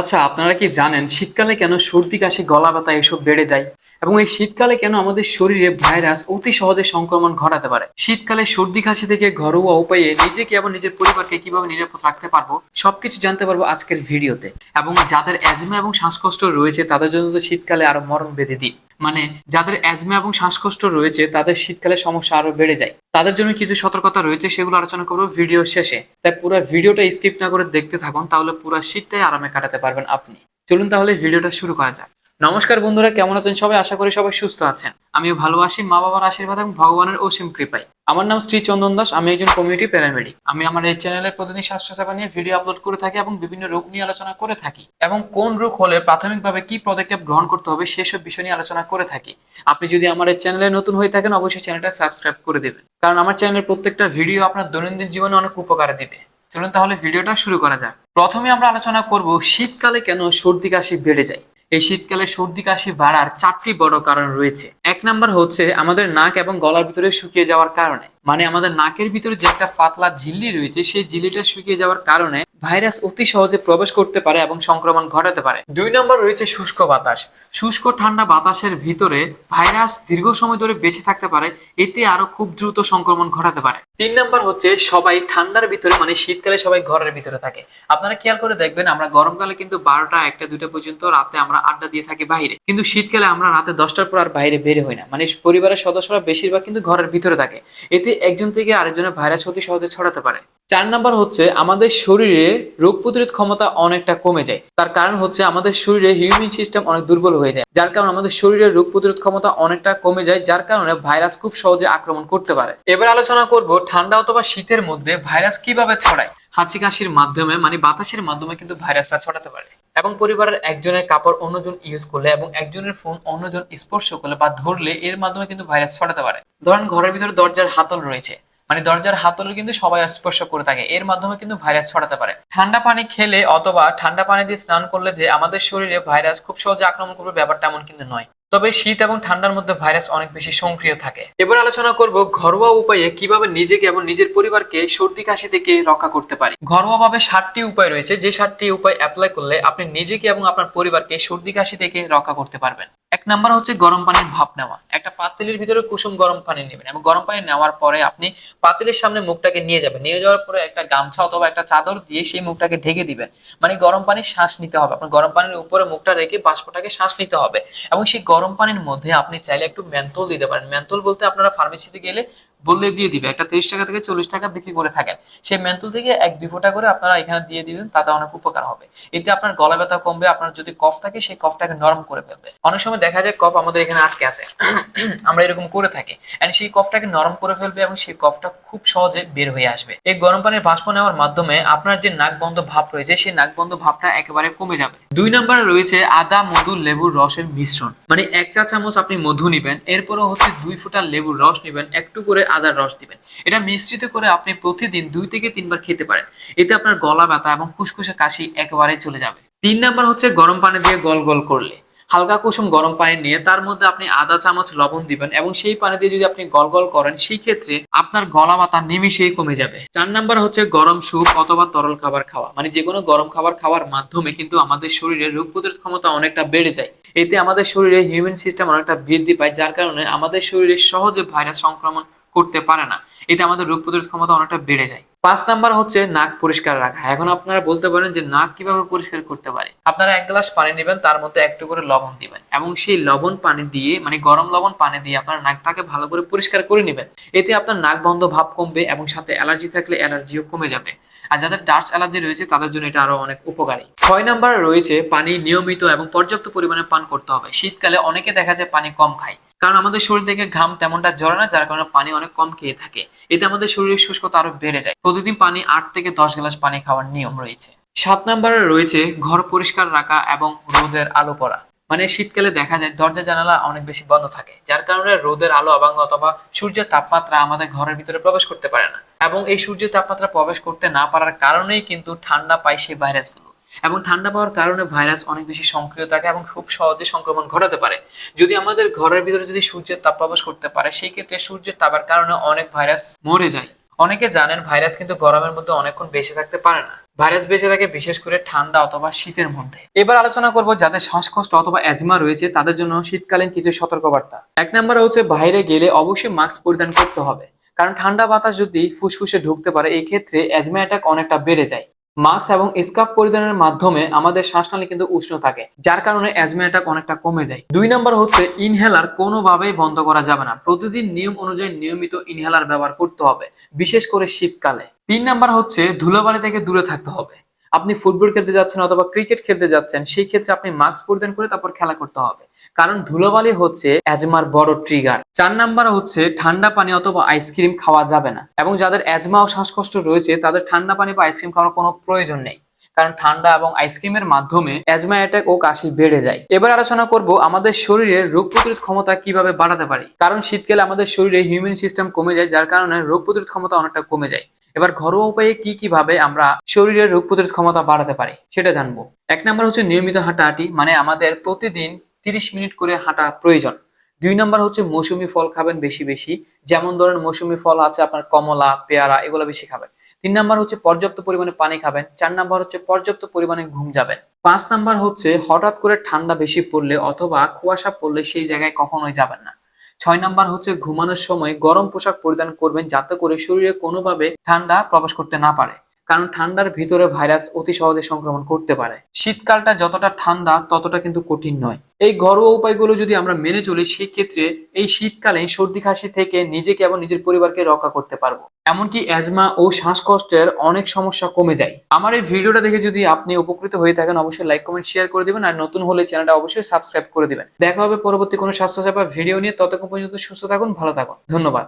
আচ্ছা আপনারা কি জানেন শীতকালে কেন সর্দি, কাশি, গলা ব্যথা এসব বেড়ে যায়? এবং এই শীতকালে কেন আমাদের শরীরে ভাইরাস অতি সহজে সংক্রমণ ঘটাতে পারে? শীতকালে সর্দি, কাশি থেকে ঘরোয়া উপায়ে নিজেকে এবং নিজের পরিবারকে কীভাবে নিরাপদ রাখতে পারব, সবকিছু জানতে পারব আজকের ভিডিওতে। এবং যাদের অ্যাজমা এবং শ্বাসকষ্ট রয়েছে, তাদের জন্য তো শীতকালে আরও মরণ বেঁধে দিই মানে যাদের অ্যাজমা এবং শ্বাসকষ্ট রয়েছে, তাদের শীতকালে সমস্যা আরও বেড়ে যায়। তাদের জন্য কিছু সতর্কতা রয়েছে, সেগুলো আলোচনা করব ভিডিও শেষে। তাই পুরো ভিডিওটা স্কিপ না করে দেখতে থাকুন, তাহলে পুরো শীতটাই আরামে কাটাতে পারবেন আপনি। চলুন তাহলে ভিডিওটা শুরু করা যাক। নমস্কার বন্ধুরা, কেমন আছেন সবাই? আশা করি সবাই সুস্থ আছেন। আমিও ভালো আছি, মা বাবার আশীর্বাদ এবং ভগবানের অসীম কৃপায়। আমার নাম শ্রী চন্দন দাস, আমি একজন কমিউনিটি প্যারামেডিক আমি আমার এই চ্যানেলে প্রতিদিন স্বাস্থ্য সেবা নিয়ে ভিডিও আপলোড করে থাকি এবং বিভিন্ন রোগ নিয়ে আলোচনা করে থাকি। এবং কোন রোগ হলে প্রাথমিকভাবে কি পদক্ষেপ গ্রহণ করতে হবে সেসব বিষয় নিয়ে আলোচনা করে থাকি। আপনি যদি আমার এই চ্যানেলে নতুন হয়ে থাকেন, অবশ্যই চ্যানেলটা সাবস্ক্রাইব করে দেবেন। কারণ আমার চ্যানেলের প্রত্যেকটা ভিডিও আপনার দৈনন্দিন জীবনে অনেক উপকার দেবে। চলুন তাহলে ভিডিওটা শুরু করা যাক। প্রথমে আমরা আলোচনা করব, শীতকালে কেন সর্দি কাশি বেড়ে যায়? এই শীতকালে সর্দি, কাশি, বাড়ার চারটি বড় কারণ রয়েছে। এক নাম্বার হচ্ছে আমাদের নাক এবং গলার ভিতরে শুকিয়ে যাওয়ার কারণে। মানে আমাদের নাকের ভিতরে যে একটা পাতলা ঝিল্লি রয়েছে, সেই ঝিল্লিটা শুকিয়ে যাওয়ার কারণে ভাইরাস অতি সহজে প্রবেশ করতে পারে এবং সংক্রমণ ঘটাতে পারে। দুই নম্বর রয়েছে শুষ্ক বাতাস। শুষ্ক, ঠান্ডা বাতাসের ভিতরে ভাইরাস দীর্ঘ সময় ধরে বেঁচে থাকতে পারে, এতে আরও খুব দ্রুত সংক্রমণ ঘটাতে পারে। তিন নম্বর হচ্ছে সবাই ঠান্ডার ভিতরে মানে শীতকালে সবাই ঘরের ভিতরে থাকে। আপনারা খেয়াল করে দেখবেন, আমরা গরমকালে কিন্তু বারোটা, একটা দুটা পর্যন্ত রাতে আমরা আড্ডা দিয়ে থাকি বাইরে। কিন্তু শীতকালে আমরা রাতে দশটার পর আর বাইরে বের হই না। মানে পরিবারের সদস্যরা বেশিরভাগ কিন্তু ঘরের ভিতরে থাকে। এতে একজন থেকে আরেকজনের ভাইরাস অতি সহজে ছড়াতে পারে। চার নাম্বার হচ্ছে, আমাদের শরীরে রোগ প্রতিরোধ ক্ষমতা অনেকটা কমে যায়। তার কারণ হচ্ছে, আমাদের শরীরে হিউম্যান সিস্টেম অনেক দুর্বল হয়ে যায়। যার কারণে আমাদের শরীরের রোগ প্রতিরোধ ক্ষমতা অনেকটা কমে যায়, যার কারণে ভাইরাস খুব সহজে আক্রমণ করতে পারে। এবার আলোচনা করব, ঠান্ডা অথবা শীতের মধ্যে ভাইরাস কীভাবে ছড়ায়? হাঁচি কাশির মাধ্যমে মানে বাতাসের মাধ্যমে কিন্তু ভাইরাসটা ছড়াতে পারে। এবং পরিবারের একজনের কাপড় অন্যজন ইউজ করলে এবং একজনের ফোন অন্যজন স্পর্শ করলে বা ধরলে, এর মাধ্যমে কিন্তু ভাইরাস ছড়াতে পারে। ধরেন, ঘরের ভিতরে দরজার হাতল রয়েছে। মানে দরজার হাতল কিন্তু সবাই স্পর্শ করে থাকে। এর মাধ্যমে কিন্তু ভাইরাস ছড়াতে পারে। ঠান্ডা পানি খেলে অথবা ঠান্ডা পানি দিয়ে স্নান করলে যে আমাদের শরীরে ভাইরাস খুব সহজে আক্রমণ করবে ব্যাপারটা এমন কিন্তু নয়। তবে শীত এবং ঠান্ডার মধ্যে ভাইরাস অনেক বেশি সক্রিয় থাকে। এবার আলোচনা করব ঘরোয়া উপায়ে কীভাবে নিজেকে এবং নিজের পরিবারকে সর্দি কাশি থেকে রক্ষা করতে পারি। ঘরোয়া ভাবে ষাটটি উপায় রয়েছে। যে সাতটি উপায় অ্যাপ্লাই করলে আপনি নিজেকে এবং আপনার পরিবারকে সর্দি কাশি থেকে রক্ষা করতে পারবেন। এক নাম্বার হচ্ছে গরম পানির ভাপ নেওয়া। একটা পাতিলের ভিতরে কুসুম গরম পানি নেবেন এবং গরম পানি নেওয়ার পরে আপনি পাতিলের সামনে মুখটাকে নিয়ে যাবেন। নিয়ে যাওয়ার পরে একটা গামছা অথবা একটা চাদর দিয়ে সেই মুখটাকে ঢেকে দিবেন। মানে গরম পানির শ্বাস নিতে হবে। আপনার গরম পানির উপরে মুখটা রেখে বাষ্পটাকে শ্বাস নিতে হবে। এবং সেই গরম পানির মধ্যে আপনি চাইলে একটু মেন্থল দিতে পারেন। মেন্থল বলতে আপনারা ফার্মেসিতে গেলে বললে দিয়ে দিবে। একটা তিরিশ টাকা থেকে চল্লিশ টাকা বিক্রি করে থাকেন। সেই মেন্থল থেকে এক দুই ফোঁটা করে আপনারা এখানে দিয়ে দিবেন, তাতে অনেক উপকার হবে। এতে আপনার গলা ব্যথা কমবে, আপনার যদি কফ থাকে, সেই কফটাকে নরম করে ফেলবে। অনেক সময় দেখা যায় কফ আমাদের এখানে আটকে আছে। আমরা এরকম করে থাকি। এন্ড সেই কফটাকে নরম করে ফেলবে এবং সেই কফটা খুব সহজে বের হয়ে আসবে। এই গরম পানির বাষ্প নেওয়ার মাধ্যমে আপনার যে নাক বন্ধ ভাব রয়েছে, সেই নাক বন্ধ ভাবটা একেবারে কমে যাবে। দুই নম্বরে রয়েছে আদা, মধু, লেবুর রসের মিশ্রণ। মানে এক চা চামচ আপনি মধু নিবেন এরপরে হচ্ছে দুই ফোঁটা লেবুর রস নিবেন, একটু করে আদার রস দিবেন। এটা মিশ্রিত করে আপনি প্রতিদিন দুই থেকে তিনবার খেতে পারেন। এতে আপনার গলা ব্যথা এবং ফুসফুসে কাশি একেবারেই চলে যাবে। তিন নাম্বার হচ্ছে গরম পানি দিয়ে গল গল করলে। হালকা কুসুম গরম পানি নিয়ে তার মধ্যে আপনি আধা চামচ লবণ দিবেন এবং সেই পানি দিয়ে যদি আপনি গল গল করেন, সেই ক্ষেত্রে আপনার গলা ব্যথা নিমিশেই কমে যাবে। চার নাম্বার হচ্ছে গরম স্যুপ অথবা তরল খাবার খাওয়া। মানে যে কোনো গরম খাবার খাওয়ার মাধ্যমে কিন্তু আমাদের শরীরে রোগ প্রতিরোধ ক্ষমতা অনেকটা বেড়ে যায়। এতে আমাদের শরীরে হিউম্যান সিস্টেম অনেকটা বৃদ্ধি পায়, যার কারণে আমাদের শরীরে সহজে ভাইরাস সংক্রমণ করতে পারে না। এতে আমাদের রোগ প্রতিরোধ ক্ষমতা অনেকটা বেড়ে যায়। পাঁচ নাম্বার হচ্ছে নাক পরিষ্কার রাখা। এখন আপনারা বলতে পারেন যে নাক কীভাবে পরিষ্কার করতে পারে। আপনারা এক গ্লাস পানি নেবেন, তার মধ্যে একটু করে লবণ দিবেন এবং সেই লবণ পানি দিয়ে মানে গরম লবণ পানি দিয়ে আপনার নাকটাকে ভালো করে পরিষ্কার করে নেবেন। এতে আপনার নাক বন্ধ ভাব কমবে এবং সাথে অ্যালার্জি থাকলে অ্যালার্জিও কমে যাবে। আর যাদের ডার্স অ্যালার্জি রয়েছে, তাদের জন্য এটা আরও অনেক উপকারী। ছয় নাম্বার রয়েছে পানি নিয়মিত এবং পর্যাপ্ত পরিমাণে পান করতে হবে। শীতকালে অনেকে দেখা যায় পানি কম খায়। কারণ আমাদের শরীর থেকে ঘাম তেমনটা ঝরে না, যার কারণে পানি অনেক কম খেয়ে থাকে। এতে আমাদের শরীরের শুষ্কতা আরও বেড়ে যায়। প্রতিদিন পানি আট থেকে দশ গ্লাস পানি খাওয়ার নিয়ম রয়েছে। সাত নম্বরে রয়েছে ঘর পরিষ্কার রাখা এবং রোদের আলো পড়া। মানে শীতকালে দেখা যায় দরজা, জানালা অনেক বেশি বন্ধ থাকে, যার কারণে রোদের আলো এবং অথবা সূর্যের তাপমাত্রা আমাদের ঘরের ভিতরে প্রবেশ করতে পারে না। এবং এই সূর্যের তাপমাত্রা প্রবেশ করতে না পারার কারণেই কিন্তু ঠান্ডা পায় সেই ভাইরাসগুলো। এবং ঠান্ডা পাওয়ার কারণে ভাইরাস অনেক বেশি সক্রিয় থাকে এবং খুব সহজে সংক্রমণ ঘটাতে পারে। যদি আমাদের ঘরের ভিতরে যদি সূর্যের তাপ প্রবেশ করতে পারে, সেই ক্ষেত্রে সূর্যের তাপের কারণে অনেক ভাইরাস মরে যায়। অনেকে জানেন ভাইরাস কিন্তু গরমের মধ্যে অনেকক্ষণ বেঁচে থাকতে পারে না। ভাইরাস বেঁচে থাকে বিশেষ করে ঠান্ডা অথবা শীতের মধ্যে। এবার আলোচনা করব যাদের শ্বাসকষ্ট অথবা অ্যাজমা রয়েছে, তাদের জন্য শীতকালীন কিছু সতর্কবার্তা। এক নম্বর হচ্ছে বাইরে গেলে অবশ্যই মাস্ক পরিধান করতে হবে। কারণ ঠান্ডা বাতাস যদি ফুসফুসে ঢুকতে পারে এই ক্ষেত্রে অ্যাজমা অ্যাটাক অনেকটা বেড়ে যায়। মাস্ক এবং স্কার্ফ পরিধানের মাধ্যমে আমাদের শ্বাসনালী কিন্তু উষ্ণ থাকে, যার কারণে অ্যাজমা অ্যাটাক অনেকটা কমে যায়। দুই নম্বর হচ্ছে, ইনহেলার কোনোভাবেই বন্ধ করা যাবে না। প্রতিদিন নিয়ম অনুযায়ী নিয়মিত ইনহেলার ব্যবহার করতে হবে, বিশেষ করে শীতকালে। তিন নাম্বার হচ্ছে, ধুলোবালি থেকে দূরে থাকতে হবে। আপনি ফুটবল খেলতে যাচ্ছেন অথবা ক্রিকেট খেলতে যাচ্ছেন, সেই ক্ষেত্রে আপনি মাস্ক পরিধান করে তারপর খেলা করতে হবে। কারণ ধুলোবালি হচ্ছে অ্যাজমার বড় ট্রিগার চার নাম্বার হচ্ছে ঠান্ডা পানি অথবা আইসক্রিম খাওয়া যাবে না। এবং যাদের অ্যাজমা ও শ্বাসকষ্ট রয়েছে, তাদের ঠান্ডা পানি বা আইসক্রিম খাওয়ার কোনো প্রয়োজন নেই। কারণ ঠান্ডা এবং আইসক্রিমের মাধ্যমে অ্যাজমা অ্যাটাক ও কাশি বেড়ে যায়। এবার আলোচনা করব আমাদের শরীরে রোগ প্রতিরোধ ক্ষমতা কীভাবে বাড়াতে পারি। কারণ শীতকালে আমাদের শরীরে হিউম্যান সিস্টেম কমে যায়, যার কারণে রোগ প্রতিরোধ ক্ষমতা অনেকটা কমে যায়। এবার ঘরোয়া উপায়ে কি কীভাবে আমরা শরীরের রোগ প্রতিরোধ ক্ষমতা বাড়াতে পারি, সেটা জানব। এক নম্বর হচ্ছে নিয়মিত হাঁটাহাঁটি মানে আমাদের প্রতিদিন তিরিশ মিনিট করে হাঁটা প্রয়োজন। দুই নম্বর হচ্ছে মৌসুমি ফল খাবেন বেশি বেশি, যেমন ধরেন মৌসুমি ফল আছে আপনার কমলা, পেয়ারা, এগুলো বেশি খাবেন। তিন নাম্বার হচ্ছে পর্যাপ্ত পরিমাণে পানি খাবেন, চার নাম্বার হচ্ছে পর্যাপ্ত পরিমাণে ঘুম যাবেন। পাঁচ নাম্বার হচ্ছে হঠাৎ করে ঠান্ডা বেশি পড়লে অথবা কুয়াশা পড়লে সেই জায়গায় কখনোই যাবেন না। ছয় নম্বর হচ্ছে ঘুমানোর সময় গরম পোশাক পরিধান করবেন যাতে করে শরীরে কোনোভাবে ঠান্ডা প্রবেশ করতে না পারে। কারণ ঠান্ডার ভিতরে ভাইরাস অতি সহজে সংক্রমণ করতে পারে। শীতকালটা যতটা ঠান্ডা, ততটা কিন্তু কঠিন নয়। এই ঘরোয়া উপায়গুলো যদি আমরা মেনে চলি, সেক্ষেত্রে এই শীতকালে সর্দি কাশি থেকে নিজেকে এবং নিজের পরিবারকে রক্ষা করতে পারব। এমনকি অ্যাজমা ও শ্বাসকষ্টের অনেক সমস্যা কমে যায়। আমার এই ভিডিওটা দেখে যদি আপনি উপকৃত হয়ে থাকেন, অবশ্যই লাইক, কমেন্ট, শেয়ার করে দিবেন। আর নতুন হলে চ্যানেলটা অবশ্যই সাবস্ক্রাইব করে দিবেন। দেখা হবে পরবর্তী কোনো স্বাস্থ্য সেবা ভিডিও নিয়ে। ততক্ষণ পর্যন্ত সুস্থ থাকুন, ভালো থাকুন। ধন্যবাদ।